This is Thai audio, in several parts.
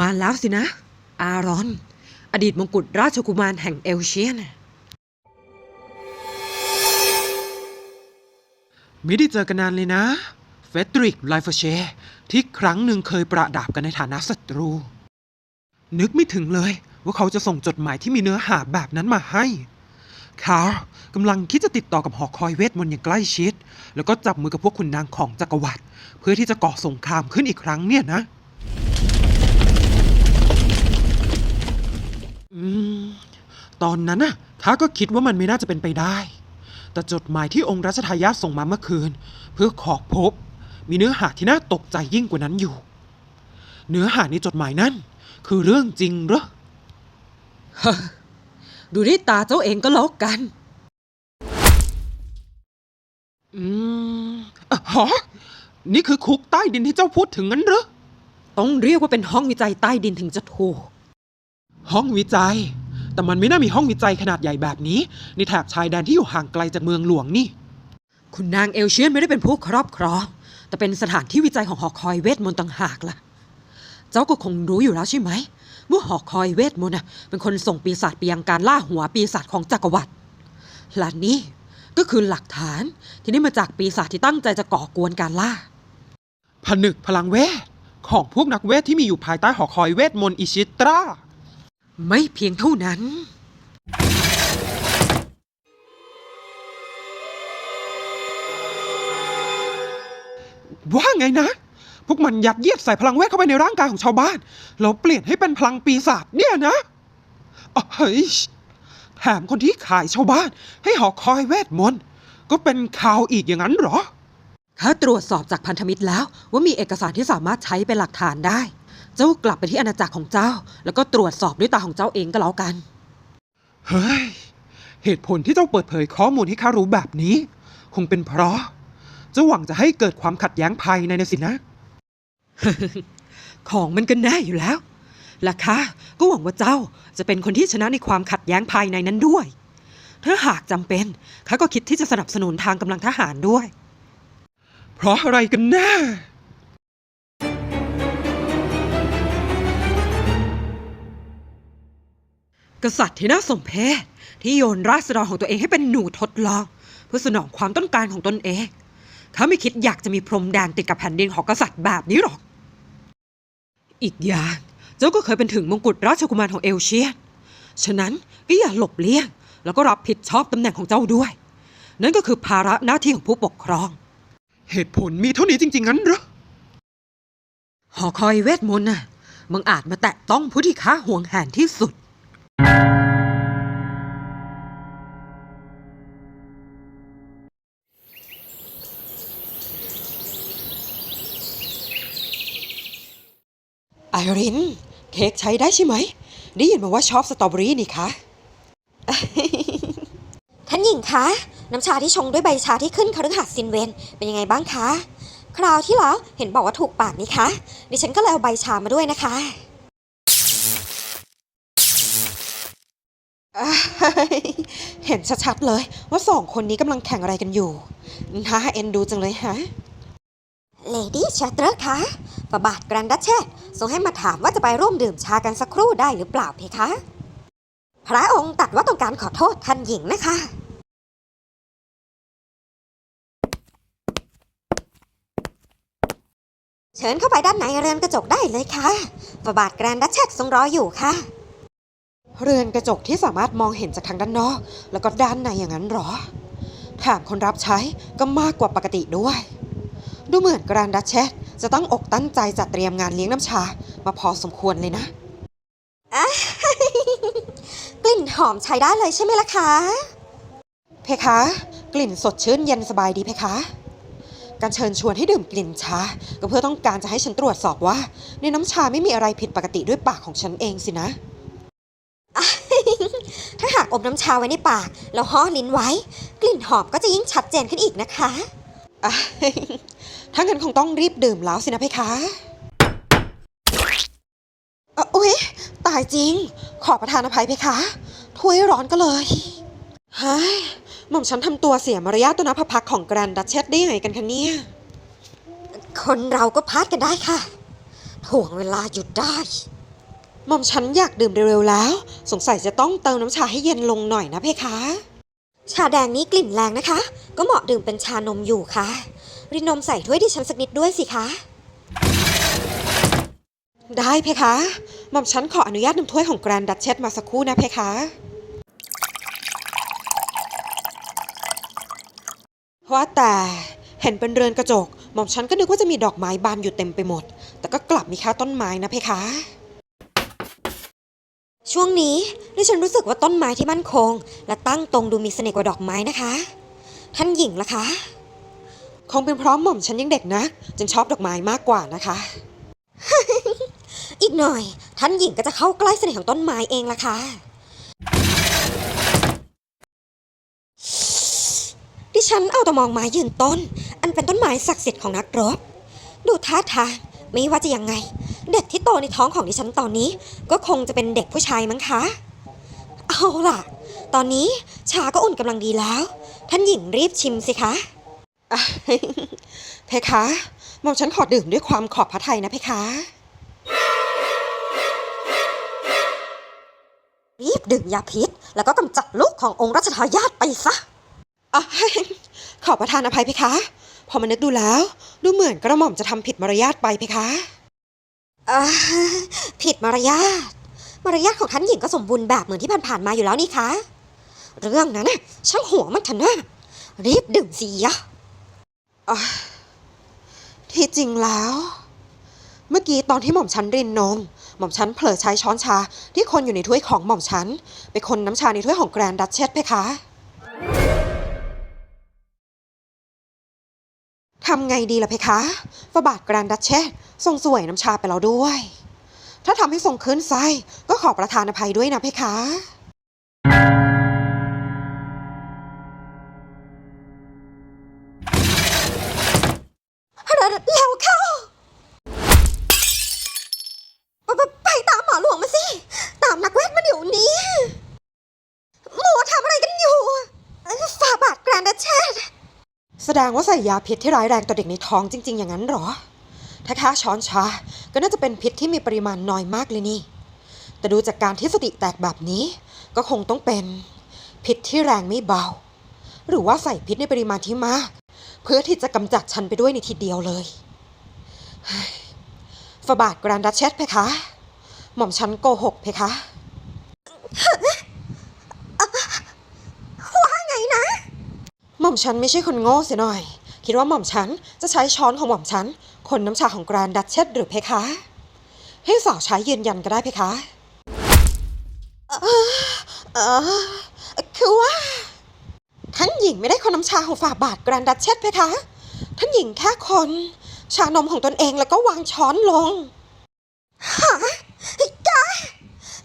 มาแล้วสินะ อารอน อดีตมงกุฎราชกุมารแห่งเอลเชียนไม่ได้เจอกันนานเลยนะเฟดริกไลฟเชที่ครั้งหนึ่งเคยประดาบกันในฐานะศัตรู นึกไม่ถึงเลยว่าเขาจะส่งจดหมายที่มีเนื้อหาแบบนั้นมาให้คาร์กำลังคิดจะติดต่อกับหอคอยเวทมนต์อย่างใกล้ชิด แล้วก็จับมือกับพวกขุนนางของจักรวรรดิเพื่อที่จะก่อสงครามขึ้นอีกครั้งเนี่ยนะ ตอนนั้นน่ะข้าก็คิดว่ามันไม่น่าจะเป็นไปได้ แต่จดหมายที่องค์รัชทายาทส่งมาเมื่อคืน เพื่อขอพบ มีเนื้อหาที่น่าตกใจยิ่งกว่านั้นอยู่ เนื้อหาในจดหมายนั้น คือเรื่องจริงเหรอดูด้วยตาเจ้าเองก็แล้วกัน อืมอะฮะนี่คือคุกใต้ดินที่เจ้าพูดถึงงั้นเหรอ ต้องเรียกว่าเป็นห้องวิจัยใต้ดินถึงจะถูก ห้องวิจัย แต่มันไม่น่ามีห้องวิจัยขนาดใหญ่แบบนี้ ในแถบชายแดนที่อยู่ห่างไกลจากเมืองหลวงนี่ คุณนางเอลเชียนไม่ได้เป็นผู้ครอบครอง แต่เป็นสถานที่วิจัยของหอคอยเวทมนต์ต่างหากล่ะ เจ้าก็คงรู้อยู่แล้วใช่ไหมว่าหอคอยเวทมนต์น่ะเป็นคนส่งปีศาจไปยังการล่าหัวปีศาจของจักรวรรดิหลานนี้ก็คือหลักฐานที่ได้มาจากปีศาจที่ตั้งใจจะก่อกวนการล่า ผนึกพลังเวท ของพวกนักเวทที่มีอยู่ภายใต้หอคอยเวทมนต์อิชิตรา ไม่เพียงเท่านั้น ว่าไงนะ พวกมันยัดเยียดใส่พลังเวทเข้าไปในร่างกายของชาวบ้าน แล้วเปลี่ยนให้เป็นพลังปีศาจเนี่ยนะอ๋อเฮ้ยแถมคนที่ขายชาวบ้าน ให้หอคอยเวทมนต์ก็เป็นข่าวอีกอย่างนั้นเหรอ ข้าตรวจสอบจากพันธมิตรแล้วว่ามีเอกสารที่สามารถใช้เป็นหลักฐานได้เจ้ากลับไปที่อาณาจักรของเจ้า แล้วก็ตรวจสอบด้วยตาของเจ้าเองก็แล้วกัน เฮ้ย เหตุผลที่เจ้าเปิดเผยข้อมูลให้ข้ารู้แบบนี้ คงเป็นเพราะ เจ้าหวังจะให้เกิดความขัดแย้งภายในนะสินะ ของมันก็แน่อยู่แล้วและข้าก็หวังว่าเจ้าจะเป็นคนที่ชนะในความขัดแย้งภายในนั้นด้วย ถ้าหากจำเป็นข้าก็คิดที่จะสนับสนุนทางกำลังทหารด้วย เพราะอะไรกันแน่ กษัตริย์ที่น่าสมเพชที่โยนราษฎรของตัวเองให้เป็นหนูทดลองเพื่อสนองความต้องการของตนเอง เขาไม่คิดอยากจะมีพรมแดนติดกับแผ่นดินของกษัตริย์แบบนี้หรอก อีกอย่างเจ้าก็เคยเป็นถึงมงกุฎราชกุมารของเอลเชียน ฉะนั้นก็อย่าหลบเลี่ยง แล้วก็รับผิดชอบตำแหน่งของเจ้าด้วย นั่นก็คือภาระหน้าที่ของผู้ปกครอง เหตุผลมีเท่านี้จริง ๆ งั้นเหรอ หอคอยเวทมนต์น่ะมึงอาจมาแตะต้องผู้ที่ข้าห่วงแหนที่สุด ไอริน เค้กใช้ได้ใช่ไหม ได้ยินมาว่าชอบสตรอเบอรี่นี่คะ ท่านหญิงคะ น้ำชาที่ชงด้วยใบชาที่ขึ้นคฤหัสถ์ซินเวนเป็นยังไงบ้างคะ คราวที่แล้วเห็นบอกว่าถูกปากนี่คะ ดิฉันก็เลยเอาใบชามาด้วยนะคะ เห็นชัดๆเลยว่าสองคนนี้กำลังแข่งอะไรกันอยู่น่าเอ็นดูจังเลยฮะ เลดี้ชาเตอร์คะฝาบาทแกรนดัชเชตส่งให้มาถามว่าจะไปร่วมดื่มชากันสักครู่ได้หรือเปล่าเพคะ พระองค์ตัดว่าต้องการขอโทษท่านหญิงนะคะเชิญเข้าไปด้านในเรือนกระจกได้เลยค่ะฝาบาทแกรนดัชเชตทรงรออยู่ค่ะ เรือนกระจกที่สามารถมองเห็นจากทางด้านนอก แล้วก็ด้านในอย่างนั้นเหรอแถมคนรับใช้ก็มากกว่าปกติด้วย ดูเหมือนกรานดัชเชสจะตั้งอกตั้งใจจัดเตรียมงานเลี้ยงน้ำชา มาพอสมควรเลยนะ กลิ่นหอมใช้ได้เลยใช่ไหมล่ะคะ เพคะ กลิ่นสดชื่นเย็นสบายดีเพคะ การเชิญชวนให้ดื่มกลิ่นชา ก็เพื่อต้องการจะให้ฉันตรวจสอบว่า ในน้ำชาไม่มีอะไรผิดปกติด้วยปากของฉันเองสินะ ถ้าหากอมน้ำชาไว้ในปาก แล้วห่อลิ้นไว้ กลิ่นหอมก็จะยิ่งชัดเจนขึ้นอีกนะคะอะถ้างั้นคงต้องรีบดื่มแล้วสินะเพคะอะอุ๊ยตายจริง ขอประทานอภัยเพคะถ้วยร้อนก็เลยเฮ้ยหม่อมฉันทำตัวเสียมารยาทตัวนะพระพักตร์ของแกรนดัชเชสได้ยังไงกันคะเนี่ย คนเราก็พลาดกันได้ค่ะถ่วงเวลาหยุดได้ หม่อมฉันอยากดื่มเร็วๆแล้ว สงสัยจะต้องเติมน้ำชาให้เย็นลงหน่อยนะเพคะ ชาแดงนี้กลิ่นแรงนะคะ ก็เหมาะดื่มเป็นชานมอยู่ค่ะ รินนมใส่ถ้วยดิฉันสักนิดด้วยสิคะ ได้เพคะ หม่อมฉันขออนุญาตนำถ้วยของแกรนดัชเชสมาสักครู่นะเพคะว่าแต่เห็นเป็นเรือนกระจก หม่อมฉันก็นึกว่าจะมีดอกไม้บานอยู่เต็มไปหมด แต่ก็กลับมีแค่ต้นไม้นะเพคะ ช่วงนี้ดิฉันรู้สึกว่าต้นไม้ที่มั่นคง และตั้งตรงดูมีเสน่ห์กว่าดอกไม้นะคะ ท่านหญิงล่ะคะ คงเป็นเพราะหม่อมฉันยังเด็กนะจึงชอบดอกไม้มากกว่านะคะ อีกหน่อย ท่านหญิงก็จะเข้าใกล้เสน่ห์ของต้นไม้เองล่ะค่ะดิฉันเอาแต่มองไม้ยืนต้น อันเป็นต้นไม้ศักดิ์สิทธิ์ของนักรบ ดูท่าทางไม่ว่าจะยังไง เด็กที่โตในท้องของดิฉันตอนนี้ ก็คงจะเป็นเด็กผู้ชายมั้งคะ เอาล่ะ ตอนนี้ชาก็อุ่นกำลังดีแล้ว ท่านหญิงรีบชิมสิคะเพคะหม่อมฉันขอดื่มด้วยความขอบพระทัยนะเพคะ รีบดื่มยาพิษ แล้วก็กำจัดลูกขององค์รัชทายาทไปซะอขอประทานอภัยเพคะ พอมานึกดูแล้ว ดูเหมือนกระหม่อมจะทำผิดมารยาทไปเพคะ ผิดมารยาทมารยาทของท่านหญิงก็สมบูรณ์แบบเหมือนที่ผ่านๆมาอยู่แล้วนี่คะ เรื่องนั้นน่ะช่างหัวมันเถอะนะรีบดื่มสิยะอะที่จริงแล้ว เมื่อกี้ตอนที่หม่อมฉันรินนม หม่อมฉันเผลอใช้ช้อนชาที่คนอยู่ในถ้วยของหม่อมฉันไปคนน้ำชาในถ้วยของแกรนดัชเชสเพคะ ทำไงดีล่ะเพคะฟาบาทแกรนดัชเชสทรงสวยน้ำชาไปแล้วด้วย ถ้าทำให้ทรงขึ้นไส้ก็ขอประทานอภัยด้วยนะเพคะ งว่าใส่ยาพิษที่ร้ายแรงต่อเด็กในท้องจริง ๆ อย่างนั้นเหรอ ถ้าแค่ช้อนชาก็น่าจะเป็นพิษที่มีปริมาณน้อยมากเลยนี่ แต่ดูจากการที่สติแตกแบบนี้ ก็คงต้องเป็น พิษที่แรงไม่เบา หรือว่าใส่พิษในปริมาณที่มาก เพื่อที่จะกำจัดฉันไปด้วยในทีเดียวเลยฝาบาทกรนดัชเชสเพคะ หม่อมฉันโกหกเพคะ ว่าไงนะ หม่อมฉันไม่ใช่คนโง่เสียหน่อย คิดว่าหม่อมฉันจะใช้ช้อนของหม่อมฉัน คนน้ำชาของแกรนดัชเชสหรือเพคะ ให้สาวใช้ยืนยันก็ได้เพคะเออคือว่า ท่านหญิงไม่ได้คนน้ำชาของฝ่าบาทแกรนดัชเชสเพคะ ท่านหญิงแค่คน ชานมของตนเองแล้วก็วางช้อนลงฮะกา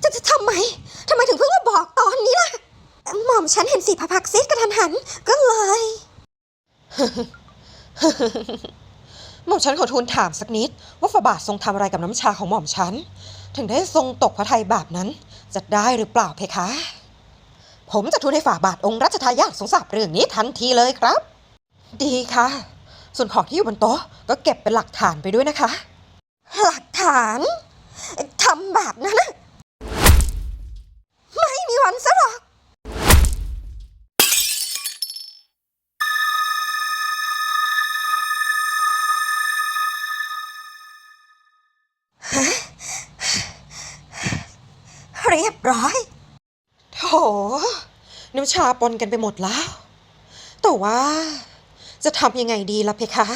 จะจะทำไมทำไมถึงเพิ่งมาบอก หม่อมฉันเห็นสีพระพักซีดกระทันหัน ก็เลยหม่อมฉันขอทูลถามสักนิด ว่าฝ่าบาททรงทำอะไรกับน้ำชาของหม่อมฉัน ถึงได้ทรงตกพระทัยแบบนั้น จะได้หรือเปล่าเพคะ ผมจะทูลให้ฝ่าบาทองค์รัชทายาททรงทราบเรื่องนี้ทันทีเลยครับ ดีค่ะ ส่วนของที่อยู่บนโต๊ะก็เก็บเป็นหลักฐานไปด้วยนะคะ หลักฐานทำแบบนั้นนะ ร้อยโถน้ำชาปนกันไปหมดแล้ว แต่ว่าจะทำยังไงดีล่ะเพคะ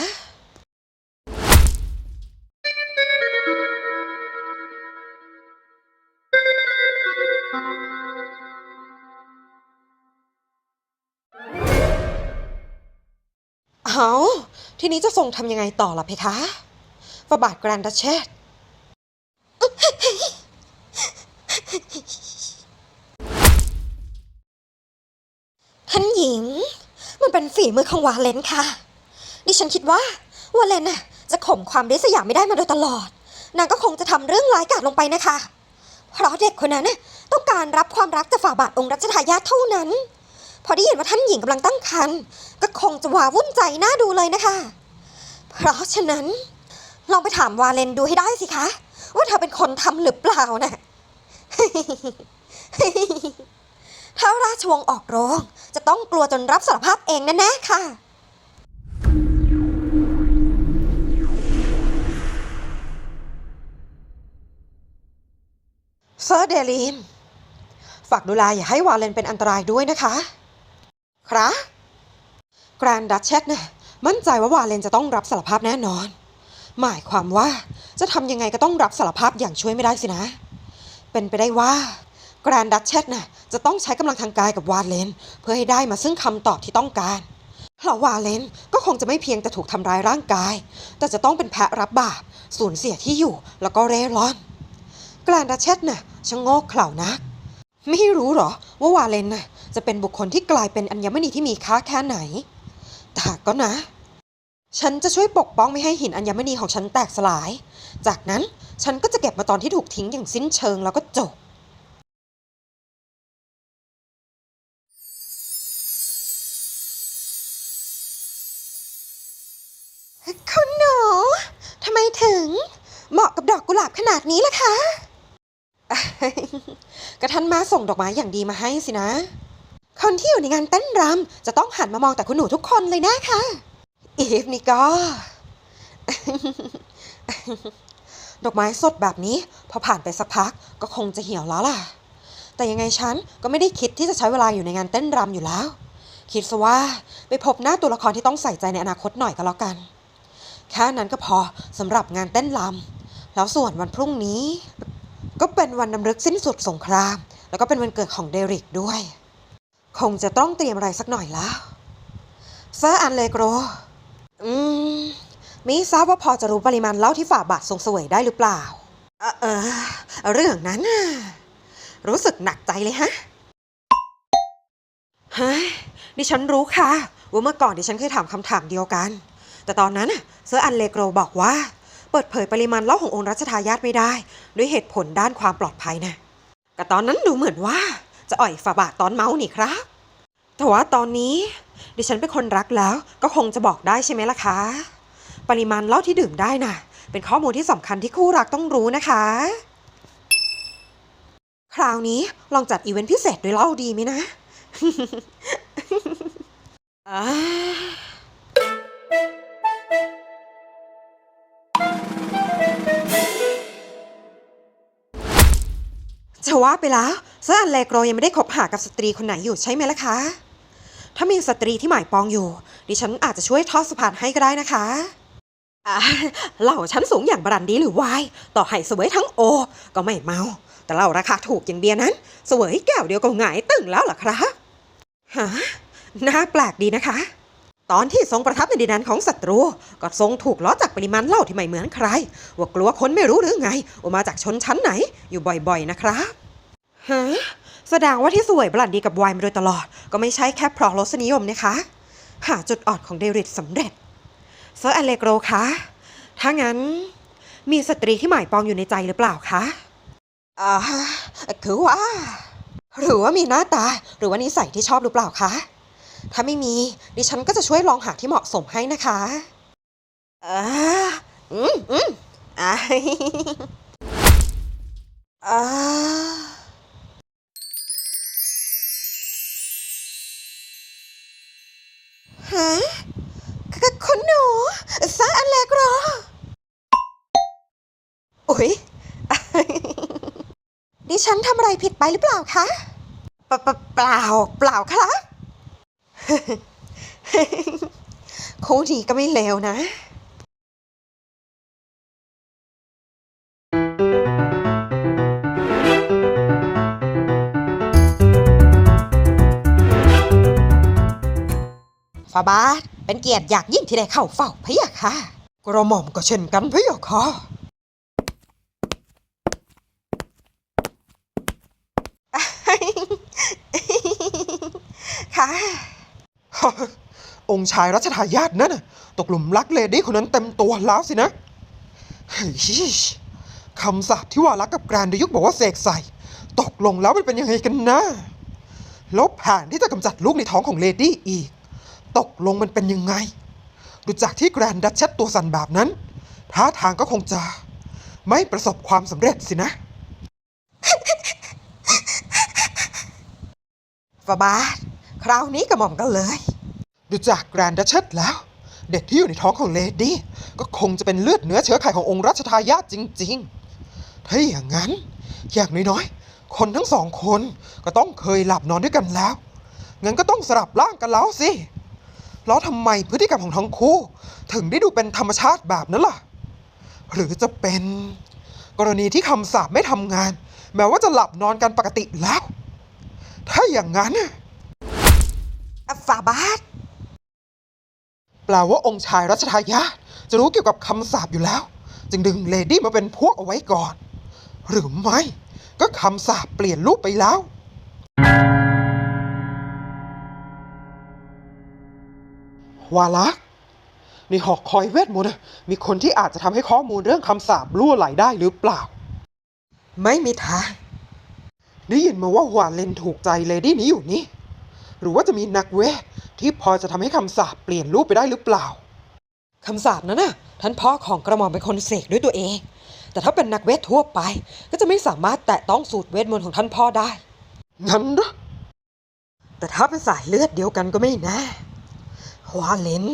เอาทีนี้จะทรงทำยังไงต่อล่ะเพคะฟาบาทแกรนดัชเชส ท่านหญิง มัน เป็นฝีมือของวาเลนค่ะ ดิฉันคิดว่าวาเลนน่ะจะข่มความริษยาไม่ได้มาโดยตลอด นางก็คงจะทำเรื่องร้ายกาจลงไปนะคะ เพราะเด็กคนนั้นน่ะต้องการรับความรักจากฝ่าบาทองค์รัชทายาทเท่านั้น พอได้ยินว่าท่านหญิงกำลังตั้งครรภ์ก็คงจะวาวุ่นใจน่าดูเลยนะคะ เพราะฉะนั้น ลองไปถามวาเลนดูให้ได้สิคะ ว่าเธอเป็นคนทำหรือเปล่าน่ะาราชวงศ์ออกโรง จะต้องกลัวจนรับสารภาพเองแน่ๆค่ะ เซอร์เดลินฝากดูแลอย่าให้วาเลนเป็นอันตรายด้วยนะคะ ครับแกรนดัชเชสเนี่ยมั่นใจว่าวาเลนจะต้องรับสารภาพแน่นอน หมายความว่าจะทำยังไงก็ต้องรับสารภาพอย่างช่วยไม่ได้สินะ เป็นไปได้ว่า แกรนดัชเชสน่ะจะต้องใช้กำลังทางกายกับวาเลน เพื่อให้ได้มาซึ่งคำตอบที่ต้องการเพราะวาเลนก็คงจะไม่เพียงแต่ถูกทำร้ายร่างกาย แต่จะต้องเป็นแพะรับบาปสูญเสียที่อยู่แล้วก็เร่ร่อน แกรนดัชเชสน่ะชะโงกเขล่านัก ไม่รู้หรอว่าวาเลนน่ะจะเป็นบุคคลที่กลายเป็นอัญมณีที่มีค่าแค่ไหน แต่ก็นะ ฉันจะช่วยปกป้องไม่ให้หินอัญมณีของฉันแตกสลาย จากนั้นฉันก็จะเก็บมาตอนที่ถูกทิ้งอย่างสิ้นเชิงแล้วก็จบ คุณหนูทำไมถึงเหมาะกับดอกกุหลาบขนาดนี้ล่ะคะ กระทันมาส่งดอกไม้อย่างดีมาให้สินะ คนที่อยู่ในงานเต้นรำจะต้องหันมามองแต่คุณหนูทุกคนเลยนะคะอีฟนี่ก็ ดอกไม้สดแบบนี้ พอผ่านไปสักพักก็คงจะเหี่ยวแล้วล่ะ แต่ยังไงฉันก็ไม่ได้คิดที่จะใช้เวลาอยู่ในงานเต้นรำอยู่แล้ว คิดซะว่าไปพบหน้าตัวละครที่ต้องใส่ใจในอนาคตหน่อยก็แล้วกัน แค่นั้นก็พอสำหรับงานเต้นรำแล้วส่วนวันพรุ่งนี้ ก็เป็นวันนำลึกสิ้นสุดสงคราม แล้วก็เป็นวันเกิดของเดริกด้วย คงจะต้องเตรียมอะไรสักหน่อยแล้วเซอร์อันเลโกร อืมม่ทราบว่าพอจะรู้ปริมาณเหล้าที่ฝ่าบาททรงเสวยได้หรือเปล่า เออเออเรื่องนั้นรู้สึกหนักใจเลยฮะเฮ้ยดิฉันรู้ค่ะ ว่าเมื่อก่อนดิฉันเคยถามคำถามเดียวกัน แต่ตอนนั้นน่ะเซอร์อันเลโกรบอกว่า เปิดเผยปริมาณเหล้าขององค์รัชทายาทไม่ได้ ด้วยเหตุผลด้านความปลอดภัยนะแต่ตอนนั้นดูเหมือนว่า จะอ่อยฝ่าบาทตอนเมาหนี่ครับแต่ว่าตอนนี้ ดิฉันเป็นคนรักแล้วก็คงจะบอกได้ใช่ไหมล่ะคะปริมาณเหล้าที่ดื่มได้น่ะ เป็นข้อมูลที่สำคัญที่คู่รักต้องรู้นะคะ คราวนี้ลองจัดอีเวนต์พิเศษด้วยเหล้าดีไหมนะ อ่า จะว่าไปแล้วเซอร์อันเลโกรยังไม่ได้คบหากับสตรีคนไหนอยู่ใช่ไหมล่ะคะ ถ้ามีสตรีที่หมายปองอยู่ ดิฉันอาจจะช่วยทอดสะพานให้ก็ได้นะคะเหล่าชั้นสูงอย่างบรันดีหรือไวน์ต่อให้เสวยทั้งโอ ก็ไม่เมา แต่เหล่าราคาถูกอย่างเบียร์นั้น เสวยแก้วเดียวก็หงายตึงแล้วหรอครับฮะน่าแปลกดีนะคะ ตอนที่ทรงประทับในดินแดนของศัตรู ก็ทรงถูกล้อจากปริมาณเหล้าที่ไม่เหมือนใคร ว่ากลัวคนไม่รู้หรือไงว่ามาจากชนชั้นไหนอยู่บ่อยๆนะครับฮะแสดงว่าที่สวยบลันดีกับไวน์มาโดยตลอด ก็ไม่ใช่แค่เพราะรสนิยมนะคะ หาจุดอ่อนของเดริดสำเร็จเซอร์อเลโกรคะถ้างั้น มีสตรีที่หมายปองอยู่ในใจหรือเปล่าคะอ่าคือว่า หรือว่ามีหน้าตาหรือว่านิสัยที่ชอบหรือเปล่าคะ ถ้าไม่มี ดิฉันก็จะช่วยลองหาที่เหมาะสมให้นะคะอ่าอืมอืมอ่าอ่าฮะคคุณหนูซาอันเลกรอ อุ๊ย ดิฉันทำอะไรผิดไปหรือเปล่าคะ เปเปเปล่า เปล่าครับ คู่นี้ก็ไม่เลวนะฟาบาทเป็นเกียรติอยากยิ่งที่ได้เข้าเฝ้าพะยะค่ะ กระหม่อมก็เช่นกันพะยะค่ะ ค่ะ องค์ชายรัชทายาทนั่นน่ะตกหลุมรักเลดี้คนนั้นเต็มตัวแล้วสินะคำสาปที่ว่ารักกับแกรนดยุกบอกว่าเสกใส่ ตกลงแล้วมันเป็นยังไงกันนะแล้วแผนที่จะกำจัดลูกในท้องของเลดี้อีก ตกลงมันเป็นยังไง ดูจากที่แกรนดัชเชตตัวสั่นแบบนั้นท่าทางก็คงจะ ไม่ประสบความสำเร็จสินะฟาบาทคราวนี้กระหม่อมกันเลย ดูจากแกรนด์ดัชเชสแล้ว เด็กที่อยู่ในท้องของเลดี้ก็คงจะเป็นเลือดเนื้อเชื้อไขขององค์รัชทายาทจริง ๆ ถ้าอย่างนั้นอย่างน้อยๆ คนทั้งสองคนก็ต้องเคยหลับนอนด้วยกันแล้ว งั้นก็ต้องสลับร่างกันแล้วสิ แล้วทำไมพฤติกรรมของทั้งคู่ ถึงได้ดูเป็นธรรมชาติแบบนั้นล่ะ หรือจะเป็นกรณีที่คำสาปไม่ทำงาน แม้ว่าจะหลับนอนกันปกติแล้ว ถ้าอย่างนั้นอฟาบาท แปลว่าองค์ชายรัชทายาทจะรู้เกี่ยวกับคำสาปอยู่แล้ว จึงดึงเลดี้มาเป็นพวกเอาไว้ก่อน หรือไม่ ก็คำสาปเปลี่ยนรูปไปแล้ว วาลักในหอกคอยเวทมนต์มีคนที่อาจจะทำให้ข้อมูลเรื่องคำสาปล่วไหลได้หรือเปล่า ไม่มีทางได้ยินมาว่าวาเลนถูกใจเลดี้นี้อยู่นี่ หรือว่าจะมีนักเวทที่พอจะทำให้คำสาปเปลี่ยนรูปไปได้หรือเปล่าคำสาปนั้นน่ะท่านพ่อของกระหม่อมเป็นคนเสกด้วยตัวเอง แต่ถ้าเป็นนักเวททั่วไป ก็จะไม่สามารถแตะต้องสูตรเวทมนต์ของท่านพ่อได้งั้นเหรอแต่ถ้าเป็นสายเลือดเดียวกันก็ไม่แน่วาเลน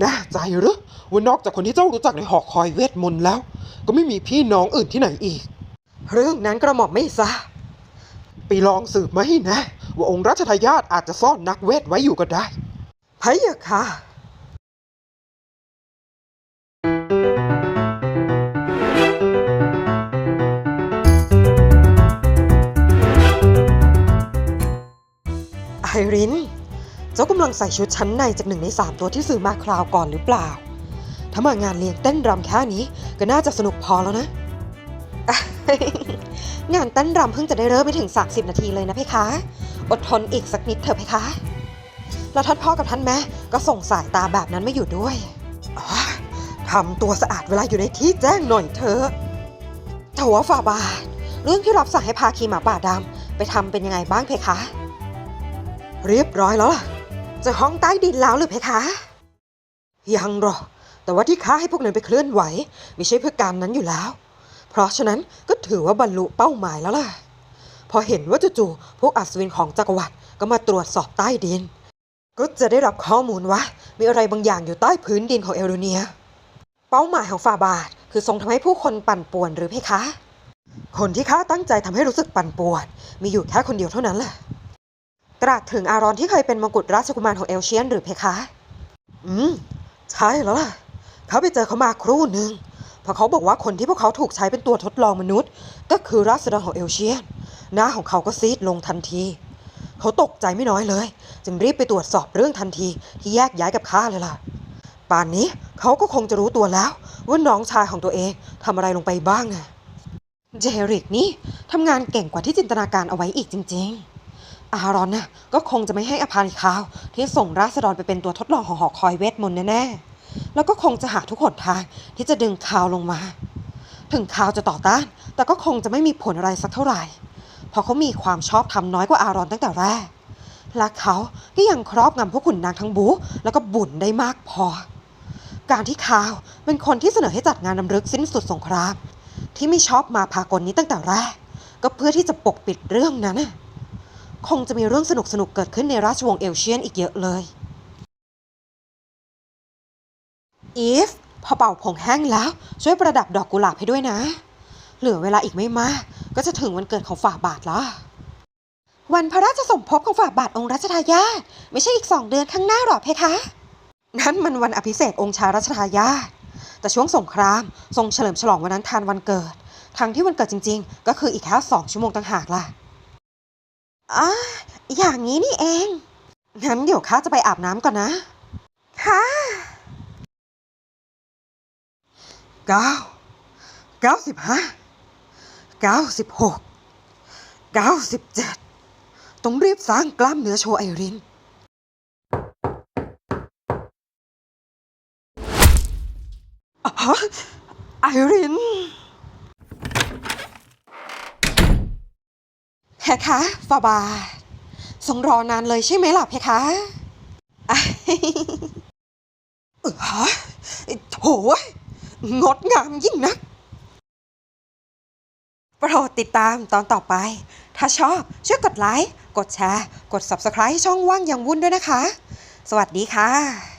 แน่ใจหรือว่านอกจากคนที่เจ้ารู้จักในหอคอยเวทมนต์แล้ว ก็ไม่มีพี่น้องอื่นที่ไหนอีก เรื่องนั้นกระหม่อมไม่ทราบไปลองสืบมาให้นะ ว่าองค์รัชทายาทอาจจะซ่อนนักเวทไว้อยู่ก็ได้พะยะค่ะไอริน เจ้ากำลังใส่ชุดชั้นในจากหนึ่งในสามตัวที่ซื้อมาคราวก่อนหรือเปล่า ถ้ามางานเลี้ยงเต้นรำแค่นี้ก็น่าจะสนุกพอแล้วนะ งานเต้นรำเพิ่งจะได้เริ่มไม่ถึง 30 นาทีเลยนะเพคะ อดทนอีกสักนิดเถอะเพคะ แล้วท่านพ่อกับท่านแม่ก็ส่งสายตาแบบนั้นไม่อยู่ด้วยอ๋อทำตัวสะอาดเวลาอยู่ในที่แจ้งหน่อยเถอะโถฝ่าบาท เรื่องที่รับสั่งให้พาคีหมาป่าดำไปทำเป็นยังไงบ้างเพคะ เรียบร้อยแล้วล่ะจะห้องใต้ดินแล้วหรือเพคะ ยังหรอกแต่ว่าที่ข้าให้พวกนั้นไปเคลื่อนไหว ไม่ใช่เพื่อการนั้นอยู่แล้ว เพราะฉะนั้นก็ถือว่าบรรลุเป้าหมายแล้วล่ะ พอเห็นว่าจู่ๆพวกอัศวินของจักรวรรดิก็มาตรวจสอบใต้ดิน ก็จะได้รับข้อมูลว่า มีอะไรบางอย่างอยู่ใต้พื้นดินของเอลโรเนีย เป้าหมายของฟาบาท คือทรงทำให้ผู้คนปั่นป่วนหรือเพคะ คนที่ข้าตั้งใจทำให้รู้สึกปั่นป่วน มีอยู่แค่คนเดียวเท่านั้นแหละตราดถึงอารอนที่เคยเป็นมงกุฎราชกุมารของเอลเชียนหรือเพคะ อืม ใช่แล้วล่ะ เขาไปเจอเขามาครู่หนึ่ง เพราะเขาบอกว่าคนที่พวกเขาถูกใช้เป็นตัวทดลองมนุษย์ ก็คือราษฎรของเอลเชียน หน้าของเขาก็ซีดลงทันที เขาตกใจไม่น้อยเลย จึงรีบไปตรวจสอบเรื่องทันทีที่แยกย้ายกับข้าเลยล่ะ ป่านนี้เขาก็คงจะรู้ตัวแล้ว ว่าน้องชายของตัวเองทำอะไรลงไปบ้างอะเจริกนี่ทำงานเก่งกว่าที่จินตนาการเอาไว้อีกจริง ๆอารอนน่ะก็คงจะไม่ให้อภัยคาวที่ส่งราษฎรไปเป็นตัวทดลองของหอคอยเวทมนต์แน่ๆ แล้วก็คงจะหาทุกหนทางที่จะดึงคาวลงมา ถึงคาวจะต่อต้าน แต่ก็คงจะไม่มีผลอะไรสักเท่าไหร่ เพราะเขามีความชอบทำน้อยกว่าอารอนตั้งแต่แรก และเขาก็ยังครอบงำพวกขุนนางทั้งบูแล้วก็บุญได้มากพอ การที่คาวเป็นคนที่เสนอให้จัดงานนำลึกสิ้นสุดสงคราม ที่ไม่ชอบมาพากลนี้ตั้งแต่แรก ก็เพื่อที่จะปกปิดเรื่องนั้นคงจะมีเรื่องสนุกๆเกิดขึ้นในราชวงศ์เอลเชียนอีกเยอะเลย อีฟพอเป่าผงแห้งแล้ว ช่วยประดับดอกกุหลาบให้ด้วยนะ เหลือเวลาอีกไม่มาก ก็จะถึงวันเกิดของฝ่าบาทแล้ววันพระราชสมภพของฝ่าบาทองค์รัชทายาทไม่ใช่อีกสองเดือนข้างหน้าหรอเพคะ นั่นมันวันอภิเษกองค์ชายรัชทายาทแต่ช่วงสงคราม ทรงเฉลิมฉลองวันนั้นทานวันเกิด ทั้งที่วันเกิดจริง ๆ ก็คืออีกแค่สองชั่วโมงต่างหากล่ะอ่าอย่างนี้นี่เอง งั้นเดี๋ยวข้าจะไปอาบน้ำก่อนนะ ค่ะ เก้าเก้าสิบห้าเก้าสิบหกเก้าสิบเจ็ดต้องรีบสร้างกล้ามเนื้อโชว์ไอรินอ๋อไอรินเพคะฟาบาทรงรอนานเลยใช่ไหมล่ะเพคะเออฮะโถ งดงามยิ่งนัก โปรดติดตามตอนต่อไป ถ้าชอบช่วยกดไลค์ กดแชร์ กด Subscribe ให้ช่องว่างอย่างวุ่นด้วยนะคะ สวัสดีค่ะ